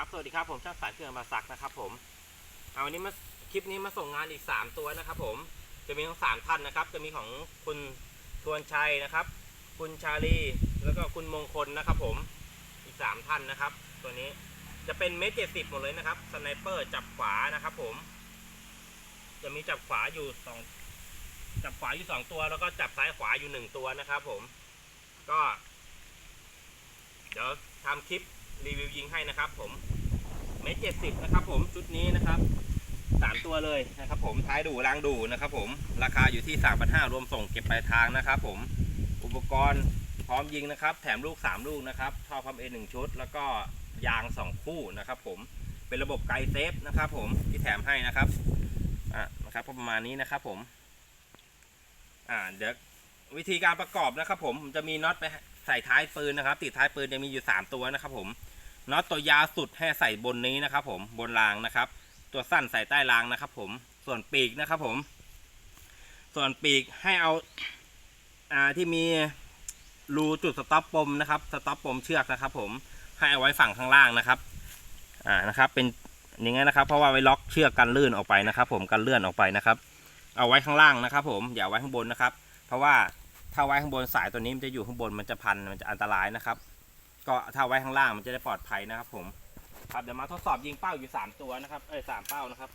ครับสวัสดีครับผมช่างสายเครื่องมาสักนะครับผมเอาวันนี้มาคลิปนี้มาส่งงานอีก 3 ตัวนะครับ ผมจะมีทั้งสามท่านนะครับ จะมีของคุณทวนชัยนะครับ คุณชาลีแล้วก็คุณมงคลนะครับผมอีก 3 ท่านนะครับ ตัวนี้จะเป็นเมตรเจ็ดสิบหมดเลยนะครับสไนเปอร์จับขวานะครับ ผม จะมีจับขวาอยู่สองจับขวาอยู่สองตัว แล้วก็จับซ้ายขวาอยู่หนึ่งตัวนะครับ ผม ก็ เดี๋ยวทำคลิป รีวิวยิงให้นะครับ ผมเมตรเจ็ดสิบนะครับ ผมชุดนี้นะครับสามตัวเลยนะครับ ผมท้ายดูรางดูนะครับ ผมราคาอยู่ที่สามพันห้ารวมส่งเก็บปลายทางนะครับ ผมอุปกรณ์พร้อมยิงนะครับ แถมลูกสามลูกนะครับท่อพัมเอหนึ่งชุด แล้วก็ยางสองคู่นะครับ ผมเป็นระบบไกเซฟนะครับ ผมที่แถมให้นะครับอะนะครับประมาณนี้นะครับ ผมอ่าเดี๋ยววิธีการประกอบนะครับ ผมผมจะมีน็อตไป ใส่ท้ายปืนนะครับ ติดท้ายปืนจะมีอยู่ 3 ตัวนะครับผมน็อตตัวยาวสุดให้ใส่บนนี้นะครับ ผมบนรางนะครับ ตัวสั้นใส่ใต้รางนะครับ ผมส่วนปีกนะครับ ผม ส่วนปีกให้เอาอ่าที่มีรูจุดสต็อปปมนะครับสต็อปปมเชือกนะครับ ผมให้เอาไว้ฝั่งข้างล่างนะครับ อ่านะครับ เป็นอย่างงี้นะครับ เพราะว่าไว้ล็อกเชือกกันลื่นออกไปนะครับ ผมกันเลื่อนออกไปนะครับ เอาไว้ข้างล่างนะครับ ผมอย่าเอาไว้ข้างบนนะครับ เพราะว่า ถ้าไว้ข้างบนสายตัวนี้มันจะอยู่ข้างบนมันจะพันมันจะอันตรายนะครับ ก็ถ้าไว้ข้างล่างมันจะได้ปลอดภัยนะครับ ผม ครับเดี๋ยวมาทดสอบยิงเป้าอยู่สามตัวนะครับเอ้ยสามเป้านะครับ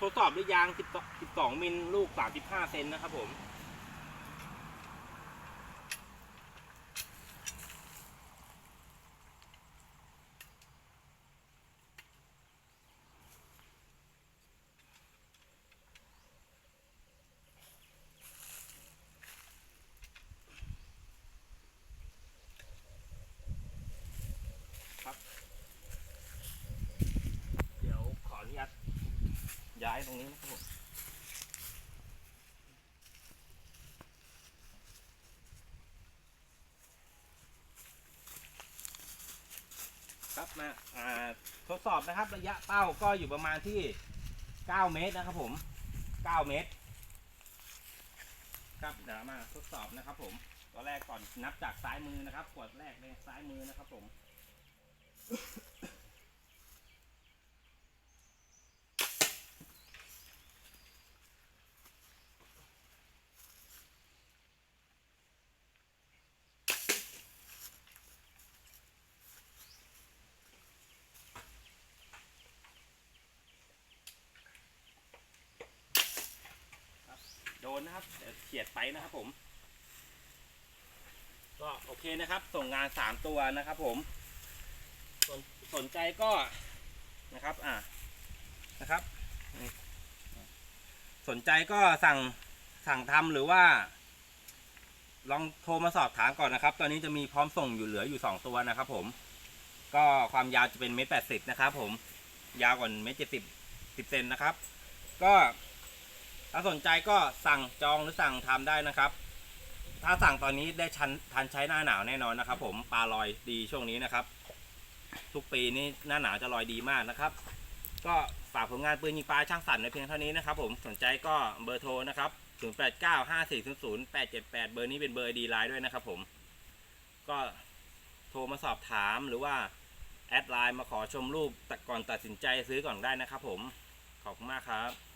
ทดสอบด้วยยาง10 12มิลลูก 35 เซนนะครับผม เดี๋ยวขออนุญาต ย้ายตรงนี้นะครับผมครับมาอ่าทดสอบนะครับระยะเป้าก็อยู่ประมาณที่ 9 เมตรนะครับผม 9 เมตร ครับเดี๋ยวมาทดสอบนะครับผมตัวแรกก่อนนับจากซ้ายมือนะครับ ขวดแรกเลยซ้ายมือนะครับผม โด นนะครับเดี๋ยวเฉียดไปนะครับผม ก็โอเคนะครับ ส่งงานสามตัวนะครับ ผม สนสนใจก็นะครับ อ่านะครับ สนใจก็สั่งสั่งทำหรือว่า ลองโทรมาสอบถามก่อนนะครับ ตอนนี้จะมีพร้อมส่งอยู่เหลืออยู่สองตัวนะครับ ผม ก็ความยาวจะเป็นเมตรแปดสิบนะครับ ผม ยาวกว่าเมตรเจ็ดสิบสิบเซนนะครับ ก็ ถ้าสนใจก็สั่งจองหรือสั่งทำได้นะครับ ถ้าสั่งตอนนี้ได้ชันทันใช้หน้าหนาวแน่นอนนะครับ ผมปลาลอยดีช่วงนี้นะครับ ทุกปีนี่หน้าหนาวจะลอยดีมากนะครับ ก็ฝากผลงานปืนยิงปลาช่างสั่นในเพียงเท่านี้นะครับ ผมสนใจก็เบอร์โทรนะครับ0895400878 เบอร์นี้เป็นเบอร์ดีไลน์ด้วยนะครับผม ก็โทรมาสอบถามหรือว่า แอดไลน์มาขอชมรูปแต่ก่อนตัดสินใจซื้อก่อนได้นะครับผม ขอบคุณมากครับ